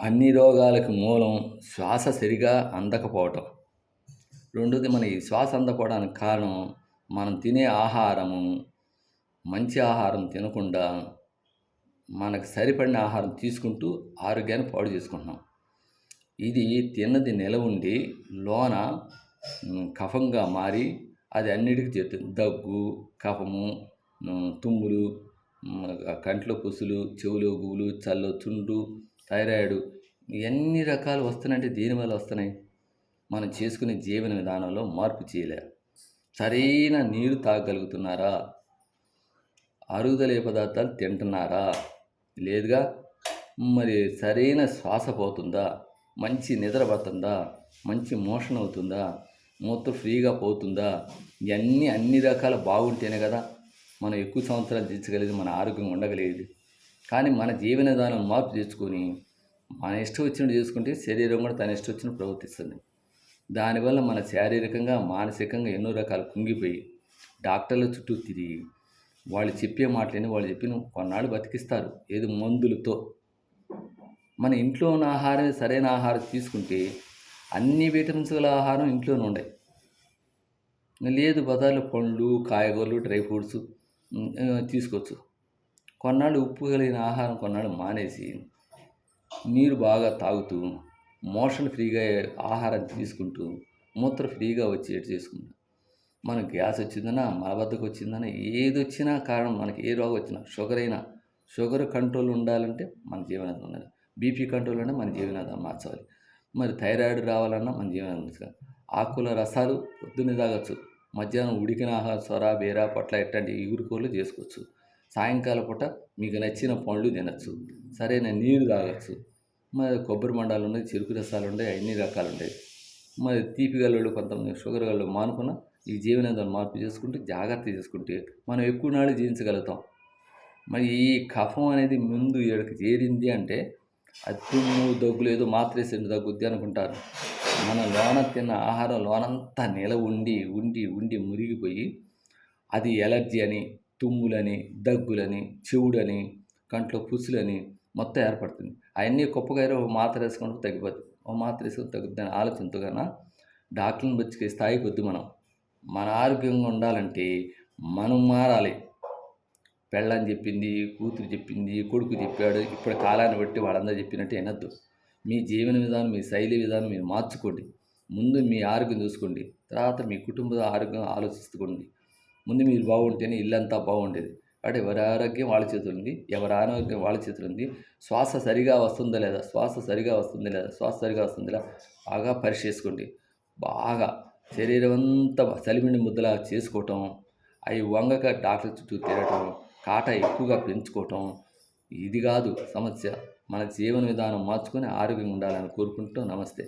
అన్ని రోగాలకు మూలం శ్వాస సరిగా అందకపోవటం. రెండోది మన ఈ శ్వాస అందకపోవడానికి కారణం మనం తినే ఆహారము మంచి ఆహారం తినకుండా మనకు సరిపడిన ఆహారం తీసుకుంటూ ఆరోగ్యాన్ని పాడు చేసుకుంటున్నాం. ఇది తిన్నది నిల ఉండి లోన కఫంగా మారి అది అన్నిటికీ చేరుతుంది. దగ్గు కఫము తుమ్ములు కంట్లో పుసులు చెవులో గుబులు చల్లు చుండు థైరాయిడ్ ఎన్ని రకాలు వస్తున్నాయంటే దీనివల్ల వస్తున్నాయి? మనం చేసుకునే జీవన విధానంలో మార్పు చేయలే. సరైన నీరు తాగగలుగుతున్నారా? అరుగుదలే పదార్థాలు తింటున్నారా? లేదుగా? మరి సరైన శ్వాస పోతుందా? మంచి నిద్ర పడుతుందా? మంచి మోషన్ అవుతుందా? మూత్ర ఫ్రీగా పోతుందా? ఇవన్నీ అన్ని రకాల బాగుంటేనే కదా మనం ఎక్కువ సంవత్సరాలు జీవించగలిగేది మన ఆరోగ్యం ఉండగలిగేది. కానీ మన జీవన విధానం మార్పు తెచ్చుకొని మన ఇష్టం వచ్చినట్టు చేసుకుంటే శరీరం కూడా తన ఇష్టం వచ్చినట్టు ప్రవర్తిస్తుంది. దానివల్ల మన శారీరకంగా మానసికంగా ఎన్నో రకాలు కుంగిపోయి డాక్టర్ల చుట్టూ తిరిగి వాళ్ళు చెప్పే మాటలని వాళ్ళు చెప్పిన కొన్నాళ్ళు బతికిస్తారు. ఏది మందులతో? మన ఇంట్లో ఉన్న ఆహారం సరైన ఆహారం తీసుకుంటే అన్ని విటమిన్స్ గల ఆహారం ఇంట్లోనే ఉన్నాయి లేదు బజార్లో పండ్లు కాయగూరలు డ్రై ఫ్రూట్స్ తీసుకోవచ్చు. కొన్నాళ్ళు ఉప్పు కలిగిన ఆహారం కొన్నాళ్ళు మానేసి నీరు బాగా తాగుతూ మోషన్ ఫ్రీగా ఆహారం తీసుకుంటూ మూత్ర ఫ్రీగా వచ్చేట్టు చేసుకుంటాం. మనకు గ్యాస్ వచ్చిందనా మలబద్ధకం వచ్చిందనా ఏది వచ్చినా కారణం మనకి ఏ రోగం వచ్చినా షుగర్ అయినా షుగర్ కంట్రోల్ ఉండాలంటే మన జీవనాధారం ఉండాలి. బీపీ కంట్రోల్ అంటే మన జీవనాధారం మార్చాలి. మరి థైరాయిడ్ రావాలన్నా మన జీవనాధారం ఆకుల రసాలు పొద్దున్నే తాగొచ్చు. మధ్యాహ్నం ఉడికిన ఆహారం సొర బీర పొట్ల ఇట్లాంటి ఇగురుకూరలు చేసుకోవచ్చు. సాయంకాల పూట మీకు నచ్చిన పండ్లు తినచ్చు. సరైన నీరు తాగచ్చు. మరి కొబ్బరి మండాలు ఉన్నాయి చెరుకు రసాలు ఉన్నాయి అన్ని రకాలు ఉంటాయి మరి తీపి గల్లు కొంతమంది షుగర్ గల్లు మానుకున్న ఈ జీవనాధారం మార్పు చేసుకుంటే జాగ్రత్త చేసుకుంటే మనం ఎక్కువ నాడు జీవించగలుగుతాం. మరి ఈ కఫం అనేది ముందు ఇక్కడికి చేరింది అంటే అది తుమ్ము దగ్గులు ఏదో మాత్రేసిండు దగ్గుద్ది అనుకుంటారు. మన లోన తిన్న ఆహారం లోనంతా నిల ఉండి ఉండి ఉండి మురిగిపోయి అది ఎలర్జీ అని తుమ్ములని దగ్గులని చెవుడని కంట్లో పుసులని మొత్తం ఏర్పడుతుంది. అవన్నీ గొప్పగా ఓ మాత్ర వేసుకుంటూ తగ్గిపోతుంది ఓ మాత్ర వేసుకుని తగ్గుద్ది అని ఆలోచనతో కన్నా డాక్టర్ని బతికే స్థాయికి వద్దు మనం. మన ఆరోగ్యంగా ఉండాలంటే మనం మారాలి. పెళ్ళని చెప్పింది కూతురు చెప్పింది కొడుకు చెప్పాడు ఇప్పుడు కాలాన్ని బట్టి వాళ్ళందరూ చెప్పినట్టు వినొద్దు. మీ జీవన విధానం మీ శైలి విధానం మీరు మార్చుకోండి. ముందు మీ ఆరోగ్యం చూసుకోండి. తర్వాత మీ కుటుంబ ఆరోగ్యం ఆలోచిస్తుకోండి ముందు మీరు బాగుంటేనే ఇల్లంతా బాగుండేది. కాబట్టి ఎవరి ఆరోగ్యం వాళ్ళ చేతులు ఉంది ఎవరి ఆరోగ్యం వాళ్ళ చేతులు ఉంది. శ్వాస సరిగా వస్తుందా లేదా? శ్వాస సరిగా వస్తుందా లేదా? శ్వాస సరిగా వస్తుందా లేదా? బాగా పరిచేసుకోండి బాగా శరీరం అంతా చలిమిండి ముద్దలా చేసుకోవటం అవి వంగక డాక్టర్ చుట్టూ తిరగటం కాట ఎక్కువగా పెంచుకోవటం ఇది కాదు సమస్య. మన జీవన విధానం మార్చుకొని ఆరోగ్యంగా ఉండాలని కోరుకుంటూ నమస్తే.